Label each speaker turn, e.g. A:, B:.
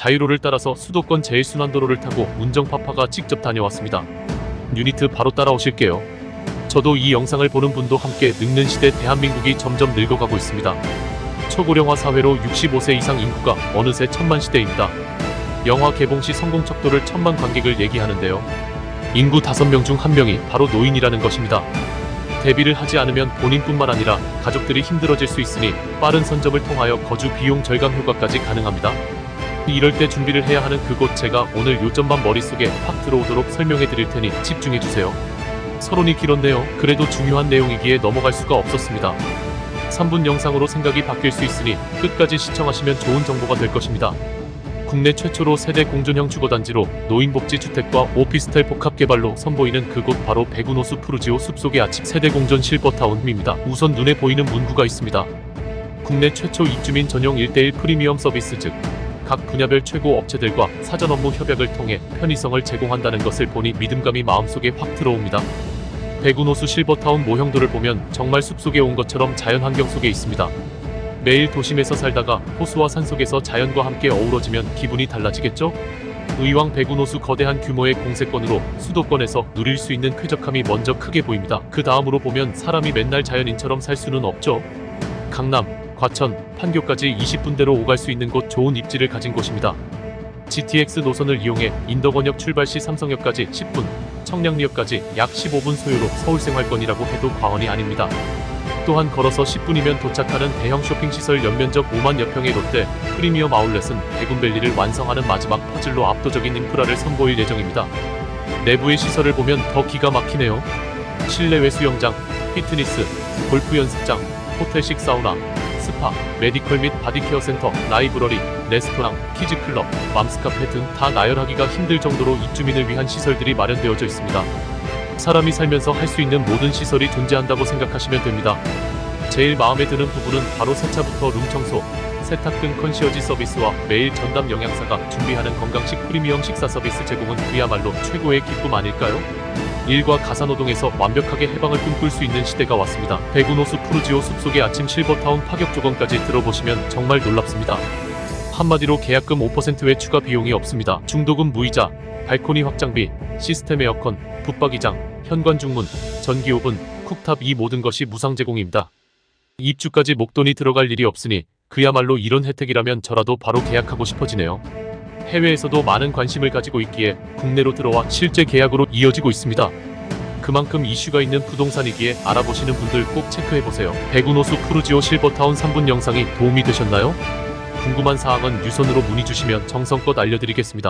A: 자유로를 따라서 수도권 제일순환도로를 타고 운정파파가 직접 다녀왔습니다. 유니트 바로 따라오실게요. 저도 이 영상을 보는 분도 함께 늙는 시대 대한민국이 점점 늙어가고 있습니다. 초고령화 사회로 65세 이상 인구가 어느새 천만 시대입니다. 영화 개봉 시 성공 척도를 천만 관객을 얘기하는데요. 인구 5명 중 1명이 바로 노인이라는 것입니다. 대비를 하지 않으면 본인뿐만 아니라 가족들이 힘들어질 수 있으니 빠른 선점을 통하여 거주 비용 절감 효과까지 가능합니다. 이럴 때 준비를 해야 하는 그곳 제가 오늘 요점만 머릿속에 확 들어오도록 설명해 드릴 테니 집중해 주세요. 서론이 길었네요. 그래도 중요한 내용이기에 넘어갈 수가 없었습니다. 3분 영상으로 생각이 바뀔 수 있으니 끝까지 시청하시면 좋은 정보가 될 것입니다. 국내 최초로 세대 공존형 주거단지로 노인복지주택과 오피스텔 복합 개발로 선보이는 그곳 바로 백운호수 푸르지오 숲속의 아침 세대 공존 실버타운입니다. 우선 눈에 보이는 문구가 있습니다. 국내 최초 입주민 전용 1대1 프리미엄 서비스 즉 각 분야별 최고 업체들과 사전 업무 협약을 통해 편의성을 제공한다는 것을 보니 믿음감이 마음속에 확 들어옵니다. 백운호수 실버타운 모형도를 보면 정말 숲속에 온 것처럼 자연환경 속에 있습니다. 매일 도심에서 살다가 호수와 산 속에서 자연과 함께 어우러지면 기분이 달라지겠죠? 의왕 백운호수 거대한 규모의 공세권으로 수도권에서 누릴 수 있는 쾌적함이 먼저 크게 보입니다. 그 다음으로 보면 사람이 맨날 자연인처럼 살 수는 없죠. 강남, 과천, 판교까지 20분대로 오갈 수 있는 곳 좋은 입지를 가진 곳입니다. GTX 노선을 이용해 인덕원역 출발 시 삼성역까지 10분, 청량리역까지 약 15분 소요로 서울 생활권이라고 해도 과언이 아닙니다. 또한 걸어서 10분이면 도착하는 대형 쇼핑시설 연면적 5만 여 평의 롯데 프리미엄 아울렛은 백운밸리를 완성하는 마지막 퍼즐로 압도적인 인프라를 선보일 예정입니다. 내부의 시설을 보면 더 기가 막히네요. 실내외 수영장, 피트니스, 골프 연습장, 호텔식 사우나, 스파, 메디컬 및 바디케어 센터, 라이브러리, 레스토랑, 키즈클럽, 맘스카페 등 다 나열하기가 힘들 정도로 입주민을 위한 시설들이 마련되어져 있습니다. 사람이 살면서 할 수 있는 모든 시설이 존재한다고 생각하시면 됩니다. 제일 마음에 드는 부분은 바로 세차부터 룸 청소, 세탁 등 컨시어지 서비스와 매일 전담 영양사가 준비하는 건강식 프리미엄 식사 서비스 제공은 그야말로 최고의 기쁨 아닐까요? 일과 가사노동에서 완벽하게 해방을 꿈꿀 수 있는 시대가 왔습니다. 백운호수 푸르지오 숲속의 아침 실버타운 파격 조건까지 들어보시면 정말 놀랍습니다. 한마디로 계약금 5%외 추가 비용이 없습니다. 중도금 무이자, 발코니 확장비, 시스템 에어컨, 붙박이장, 현관 중문, 전기 오븐, 쿡탑 이 모든 것이 무상 제공입니다. 입주까지 목돈이 들어갈 일이 없으니 그야말로 이런 혜택이라면 저라도 바로 계약하고 싶어지네요. 해외에서도 많은 관심을 가지고 있기에 국내로 들어와 실제 계약으로 이어지고 있습니다. 그만큼 이슈가 있는 부동산이기에 알아보시는 분들 꼭 체크해보세요. 백운호수 푸르지오 실버타운 3분 영상이 도움이 되셨나요? 궁금한 사항은 유선으로 문의 주시면 정성껏 알려드리겠습니다.